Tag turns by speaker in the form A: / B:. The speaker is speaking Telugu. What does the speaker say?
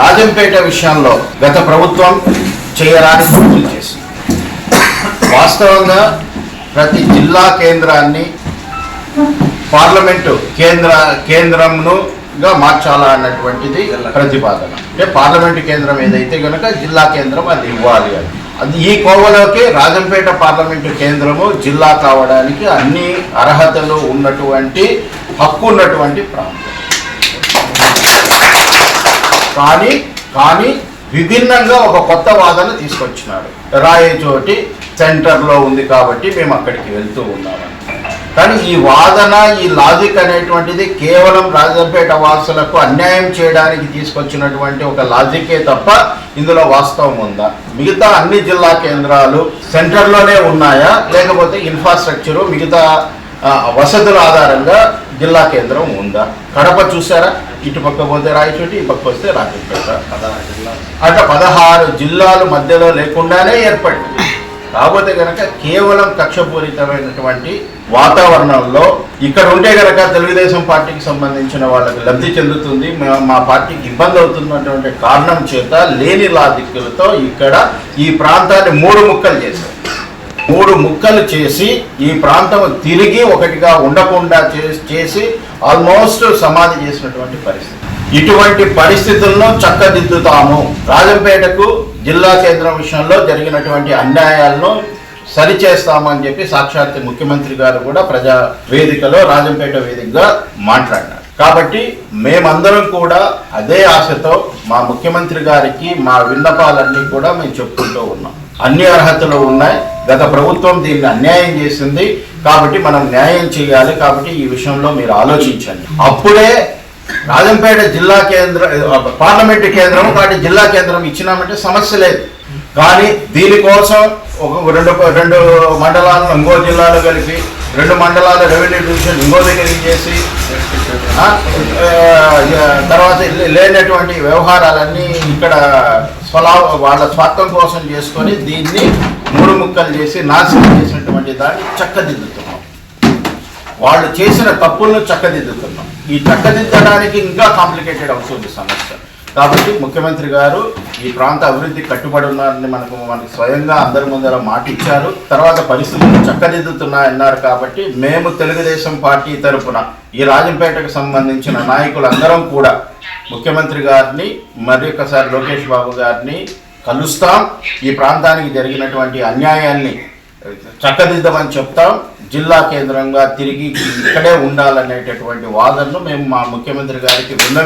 A: రాజంపేట విషయంలో గత ప్రభుత్వం చేయరాని తప్పులు చేసింది. వాస్తవంగా ప్రతి జిల్లా కేంద్రాన్ని పార్లమెంటు కేంద్ర కేంద్రంనుగా మార్చాలా అన్నటువంటిది ప్రతిపాదన. అంటే పార్లమెంటు కేంద్రం ఏదైతే కనుక జిల్లా కేంద్రం అది ఇవ్వాలి అని. అది ఈ కోవలోకి రాజంపేట పార్లమెంటు కేంద్రము జిల్లా కావడానికి అన్ని అర్హతలు ఉన్నటువంటి హక్కు ఉన్నటువంటి ప్రాంతం. కానీ కానీ విభిన్నంగా ఒక కొత్త వాదన తీసుకొచ్చినాడు. రాయచోటి సెంటర్లో ఉంది కాబట్టి మేము అక్కడికి వెళ్తూ ఉన్నామని కానీ ఈ వాదన ఈ లాజిక్ అనేటువంటిది కేవలం రాజంపేట వాసులకు అన్యాయం చేయడానికి తీసుకొచ్చినటువంటి ఒక లాజికే తప్ప ఇందులో వాస్తవం ఉందా? మిగతా అన్ని జిల్లా కేంద్రాలు సెంటర్లోనే ఉన్నాయా? లేకపోతే ఇన్ఫ్రాస్ట్రక్చరు మిగతా వసతుల ఆధారంగా జిల్లా కేంద్రం ఉందా? కడప చూసారా ఇటు పక్క పోతే రాయచోటి ఈ పక్క వస్తే రాజంపేట. అట్లా పదహారు జిల్లాలు మధ్యలో లేకుండానే ఏర్పడింది. కాకపోతే కనుక కేవలం కక్షపూరితమైనటువంటి వాతావరణంలో ఇక్కడ ఉంటే కనుక తెలుగుదేశం పార్టీకి సంబంధించిన వాళ్ళకి లబ్ధి చెందుతుంది. మా- మా పార్టీకి ఇబ్బంది అవుతున్నటువంటి కారణం చేత లేని లాదిక్కులతో ఇక్కడ ఈ ప్రాంతాన్ని మూడు ముక్కలు చేశారు. మూడు ముక్కలు చేసి ఈ ప్రాంతం తిరిగి ఒకటిగా ఉండకుండా చే- చేసి ఆల్మోస్ట్ సమాధి చేసినటువంటి పరిస్థితి. ఇటువంటి పరిస్థితులను చక్కదిద్దుతాము. రాజంపేటకు జిల్లా కేంద్రం విషయంలో జరిగినటువంటి అన్యాయాలను సరిచేస్తామని చెప్పి సాక్షాత్ ముఖ్యమంత్రి గారు కూడా ప్రజా వేదికలో రాజంపేట వేదికగా మాట్లాడినారు. కాబట్టి మేమందరం కూడా అదే ఆశతో మా ముఖ్యమంత్రి గారికి మా విన్నపాలన్నీ కూడా మేము చెప్పుకుంటూ ఉన్నాం. అన్ని అర్హతలు ఉన్నాయి. గత ప్రభుత్వం దీన్ని అన్యాయం చేసింది. కాబట్టి మనం న్యాయం చేయాలి. కాబట్టి ఈ విషయంలో మీరు ఆలోచించండి. అప్పుడే రాజంపేట జిల్లా కేంద్ర పార్లమెంటు కేంద్రం కాబట్టి జిల్లా కేంద్రం ఇచ్చినామంటే సమస్య లేదు. కానీ దీనికోసం ఒక రెండు రెండు మండలాలను ఇంకో జిల్లాలో కలిపి రెండు మండలాల రెవెన్యూ డివిజన్ ఇంకో దగ్గరికి చేసి తర్వాత లేనటువంటి వ్యవహారాలన్నీ ఇక్కడ స్వలా వాళ్ళ స్వార్థం కోసం చేసుకొని దీన్ని మూడు ముక్కలు చేసి నాశనం చేసినటువంటి దాన్ని చక్కదిద్దుతున్నాం. వాళ్ళు చేసిన తప్పులను చక్కదిద్దుతున్నాం. ఈ చక్కదిద్దడానికి ఇంకా కాంప్లికేటెడ్ అవుతుంది సమస్య. కాబట్టి ముఖ్యమంత్రి గారు ఈ ప్రాంత అభివృద్ధి కట్టుబడి ఉన్నారని మనకు మనకు స్వయంగా అందరి ముందర మాట ఇచ్చారు. తర్వాత పరిస్థితులు చక్కదిద్దుతున్నాయన్నారు కాబట్టి మేము తెలుగుదేశం పార్టీ తరపున ఈ రాజంపేటకు సంబంధించిన నాయకులందరం కూడా ముఖ్యమంత్రి గారిని మరి ఒకసారి లోకేష్ బాబు గారిని కలుస్తాం. ఈ ప్రాంతానికి జరిగినటువంటి అన్యాయాన్ని చక్కదిద్దామని చెప్తాం. జిల్లా కేంద్రంగా తిరిగి ఇక్కడే ఉండాలనేటటువంటి వాదనను మేము మా ముఖ్యమంత్రి గారికి విన్న